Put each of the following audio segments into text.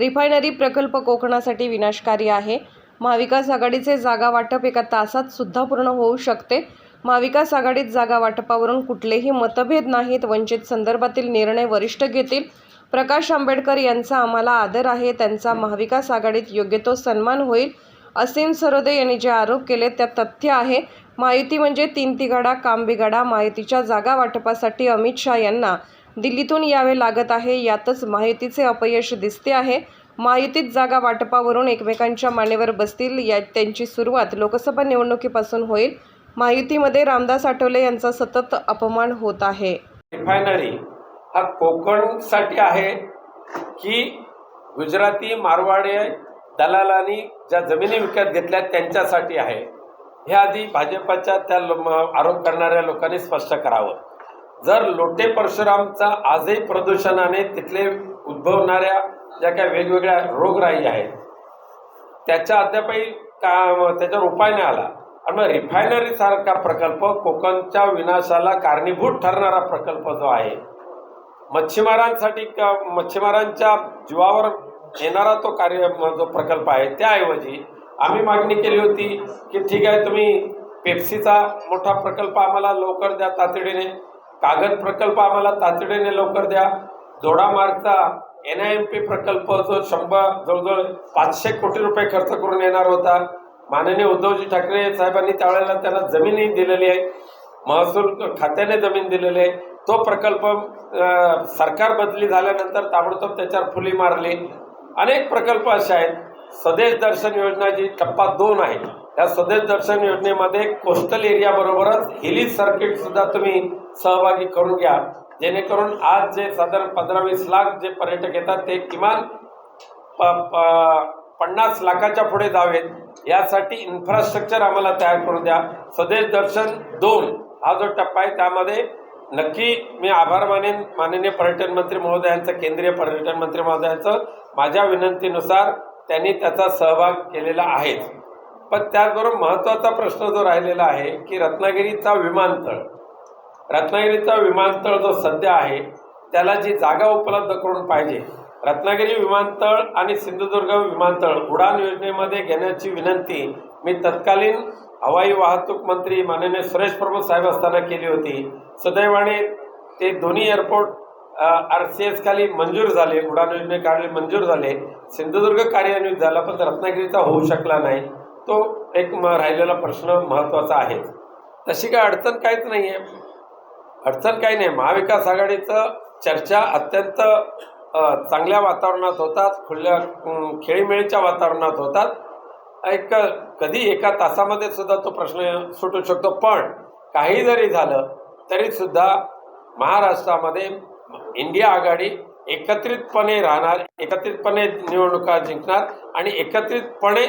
Refinery प्रकल्प कोकणासाठी विनाशकारी आहे. महाविकास आघाडीचे जागा वाटप एका तासात सुद्धा पूर्ण होऊ शकते. महाविकास आघाडीत जागा वाटपावरून कुठलेही मतभेद नाहीत वंचित संदर्भातील निर्णय वरिष्ठ घेतील. प्रकाश आंबेडकर यांचा आम्हाला आदर आहे त्यांचा महाविकास आघाडीत योग्य तो सन्मान होईल असीम सरोदे यांनी जे आरोप केले त्यात तथ्य आहे. माहिती म्हणजे तीन तिगाडा काम बिघाडा माहितीच्या जागा वाटपासाठी अमित शहा यांना दिल्लीतून यावे लागत आहे. यातच महायुतीचे अपयश दिसते आहे. महायुतीत जागा वाटपावरून एकमेकांच्या मानेवर बसतील. या त्यांची सुरुवात लोकसभा निवडणुकीपासून होईल. महायुतीमध्ये रामदास आठवले यांचा सतत अपमान होत आहे. रिफायनरी हा कोकणसाठी आहे की गुजराती मारवाडी दलालांनी ज्या जमिनी विकत घेतल्या त्यांच्यासाठी आहे. हे आधी भाजपाच्या त्या आरोप करणाऱ्या लोकांनी स्पष्ट करावं. जर लोटे परशुरामचा आजही प्रदूषणाने तिथले उद्भवणाऱ्या ज्या काही वेगवेगळ्या रोगराई आहेत त्याच्या अद्यापही का त्याच्यावर उपाय नाही आला. आणि मग रिफायनरीसारखा प्रकल्प कोकणच्या विनाशाला कारणीभूत ठरणारा प्रकल्प जो आहे मच्छीमारांसाठी मच्छीमारांच्या जीवावर येणारा तो कार्य जो प्रकल्प आहे त्याऐवजी आम्ही मागणी केली होती की ठीक आहे तुम्ही पेप्सीचा मोठा प्रकल्प आम्हाला लवकर द्या तातडीने. कागद प्रकल्प आम्हाला तातडीने लवकर द्या. जोडामार्गचा एन आय एम पी प्रकल्प जो शंभर जवळजवळ पाचशे कोटी रुपये खर्च करून येणार होता. माननीय उद्धवजी ठाकरे साहेबांनी त्यावेळेला त्यांना जमीनही दिलेली आहे. महसूल खात्याने जमीन दिलेली आहे. तो प्रकल्प सरकार बदली झाल्यानंतर ताबडतोब त्याच्यावर फुली मारली. अनेक प्रकल्प असे आहेत. स्वदेश दर्शन योजना जी टप्पा दोन आहे. त्या स्वदेश दर्शन योजनेमध्ये कोस्टल एरिया बरोबरच हिली सर्किट सुद्धा तुम्ही सहभागी करून घ्या. जेणेकरून आज जे साधारण पंधरा वीस लाख जे पर्यटक येतात ते किमान प प- पन्नास लाखाच्या पुढे जावेत. यासाठी इन्फ्रास्ट्रक्चर आम्हाला तयार करून द्या. स्वदेश दर्शन दोन हा जो टप्पा आहे त्यामध्ये नक्की मी आभार मानेन माननीय पर्यटन मंत्री महोदयांचं केंद्रीय पर्यटन मंत्री महोदयांचं. माझ्या विनंतीनुसार त्यांनी त्याचा सहभाग केलेला आहेच पण त्याचबरोबर महत्त्वाचा प्रश्न जो राहिलेला आहे की रत्नागिरीचा विमानतळ. रत्नागिरीचा विमानतळ जो सध्या आहे त्याला जी जागा उपलब्ध करून पाहिजे रत्नागिरी विमानतळ आणि सिंधुदुर्ग विमानतळ उडान योजनेमध्ये घेण्याची विनंती मी तत्कालीन हवाई वाहतूक मंत्री माननीय सुरेश प्रभू साहेब असताना केली होती. सुदैवाने ते दोन्ही एअरपोर्ट आर सी एस खाली मंजूर झाले उडान योजनेखाली मंजूर झाले. सिंधुदुर्ग कार्यान्वित झाला पण रत्नागिरीचा होऊ शकला नाही. तो एक म- राहिलेला प्रश्न महत्त्वाचा आहे. तशी काय अडचण काहीच नाही आहे अडचण काही नाही. महाविकास आघाडीचं चर्चा अत्यंत चांगल्या वातावरणात होतात खुल्या खेळीमेळीच्या वातावरणात होतात. एक कधी एका तासामध्ये सुद्धा तो प्रश्न सुटू शकतो. पण काही जरी झालं तरीसुद्धा महाराष्ट्रामध्ये इंडिया आघाडी एकत्रितपणे राहणार एकत्रितपणे निवडणुका जिंकणार आणि एकत्रितपणे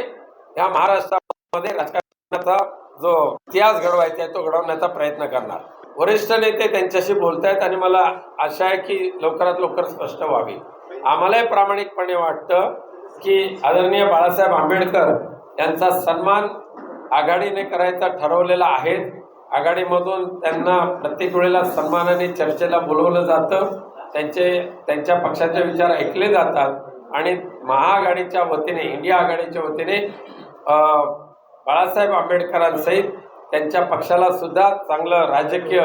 या महाराष्ट्रामध्ये राजकारणाचा जो इतिहास घडवायचा आहे तो घडवण्याचा प्रयत्न करणार. वरिष्ठ नेते त्यांच्याशी बोलत आहेत आणि मला आशा आहे की लवकरात लवकर स्पष्ट व्हावी. आम्हालाही प्रामाणिकपणे वाटतं की आदरणीय बाळासाहेब आंबेडकर यांचा सन्मान आघाडीने करायचा ठरवलेला आहे. आघाडीमधून त्यांना प्रत्येक वेळेला सन्मानाने चर्चेला बोलवलं जातं. त्यांचे त्यांच्या पक्षाचे विचार ऐकले जातात. आणि महाआघाडीच्या वतीने इंडिया आघाडीच्या वतीने बाळासाहेब आंबेडकरांसहित त्यांच्या पक्षाला सुद्धा चांगलं राजकीय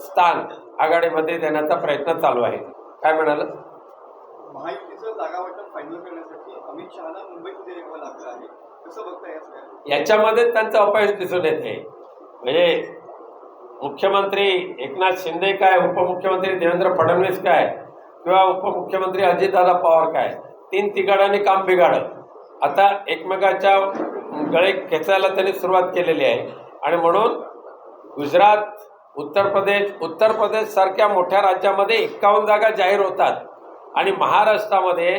स्थान आघाडीमध्ये देण्याचा प्रयत्न चालू आहे. काय म्हणाल? महायुतीचं जागा वाटप फायनल करण्यासाठी अमित शहाना मुंबईमध्ये यावं लागलं आहे. कसं बघता या सगळ्या याच्यामध्ये त्यांचं अपयश दिसून येते. म्हणजे मुख्यमंत्री एकनाथ शिंदे काय उपमुख्यमंत्री देवेंद्र फडणवीस काय किंवा उपमुख्यमंत्री अजितदादा पवार काय तीन तिघाडांनी काम बिघाडत आता एकमेकाच्या गळे खेचायला त्यांनी सुरुवात केलेली आहे. आणि म्हणून गुजरात उत्तर प्रदेश उत्तर प्रदेश सारख्या मोठ्या राज्यामध्ये एक्कावन्न जागा जाहीर होतात. आणि महाराष्ट्रामध्ये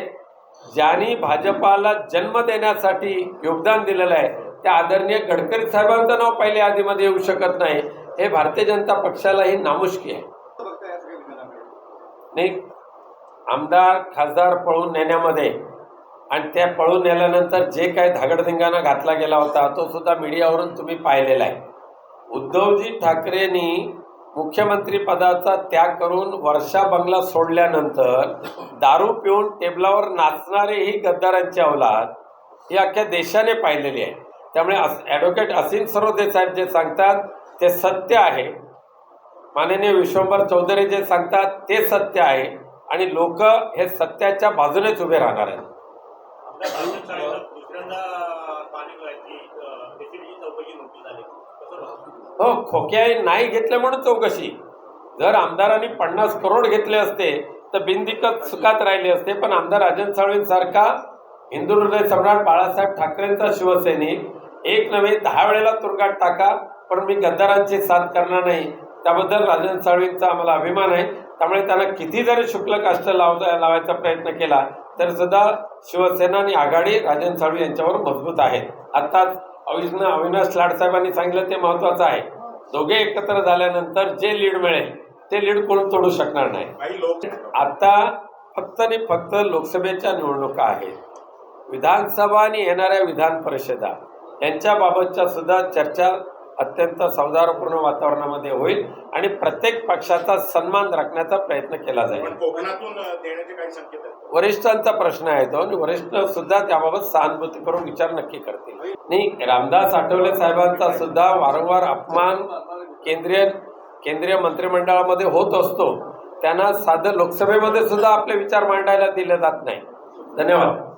ज्यांनी भाजपाला जन्म देण्यासाठी योगदान दिलेलं आहे त्या आदरणीय गडकरी साहेबांचं नाव पहिल्या यादीमध्ये येऊ शकत नाही. हे भारतीय जनता पक्षालाही नामुष्की आहे. नाही आमदार खासदार पळून नेण्यामध्ये आणि त्या पळून नेल्यानंतर जे काय धागडधिंगाणा घातला गेला होता तो सुद्धा मीडियावरून तुम्ही पाहिलेला आहे. उद्धवजी ठाकरेंनी मुख्यमंत्री पदाचा त्याग करून वर्षा बंगला सोडल्यानंतर दारू पिऊन टेबलावर नाचणारे ही गद्दारांची अवलाद ही अख्ख्या देशाने पाहिलेली आहे. त्यामुळे अस ॲडव्होकेट असीम सरोदे साहेब जे सांगतात ते सत्य आहे. माननीय विश्वंभर चौधरी जे सांगतात ते सत्य आहे. आणि लोक हे सत्याच्या बाजूनेच उभे राहणार आहेत. हो खोक्या नाही घेतले म्हणून चौकशी. जर आमदारांनी पन्नास करोड घेतले असते तर बिनदिक्कत सुखात राहिले असते. पण आमदार राजन साळवींसारखा हिंदू हृदय सम्राट बाळासाहेब ठाकरेंचा शिवसैनिक एक नव्हे दहा वेळेला तुरुंगात टाका. पण मी गद्दारांची साथ करणार नाही. त्याबद्दल राजन साळवींचा आम्हाला अभिमान आहे. त्यामुळे त्यांना किती जरी शुक्ल काष्ट लावता लावायचा प्रयत्न केला. तर सुद्धा शिवसेना आणि आघाडी राजन साळवी यांच्यावर मजबूत आहेत. आत्ताच अविना अविनाश लाडसाहेबांनी सांगितलं ते महत्वाचं आहे. दोघे एकत्र झाल्यानंतर जे लीड मिळेल ते लीड कोण तोडू शकणार नाही. आता फक्त आणि फक्त लोकसभेच्या निवडणुका आहेत. विधानसभा आणि येणाऱ्या विधान परिषदा यांच्याबाबतच्या सुद्धा चर्चा अत्यंत सौहार्दपूर्ण वातावरणामध्ये होईल आणि प्रत्येक पक्षाचा सन्मान राखण्याचा प्रयत्न केला जाईल. वरिष्ठांचा प्रश्न आहे तो आणि वरिष्ठ सुद्धा त्याबाबत सहानुभूतीपूर्वक विचार नक्की करतील. आणि रामदास आठवले साहेबांचा सुद्धा वारंवार अपमान केंद्रीय केंद्रीय मंत्रिमंडळामध्ये होत असतो. त्यांना साधं लोकसभेमध्ये सुद्धा आपले विचार मांडायला दिले जात नाही. धन्यवाद.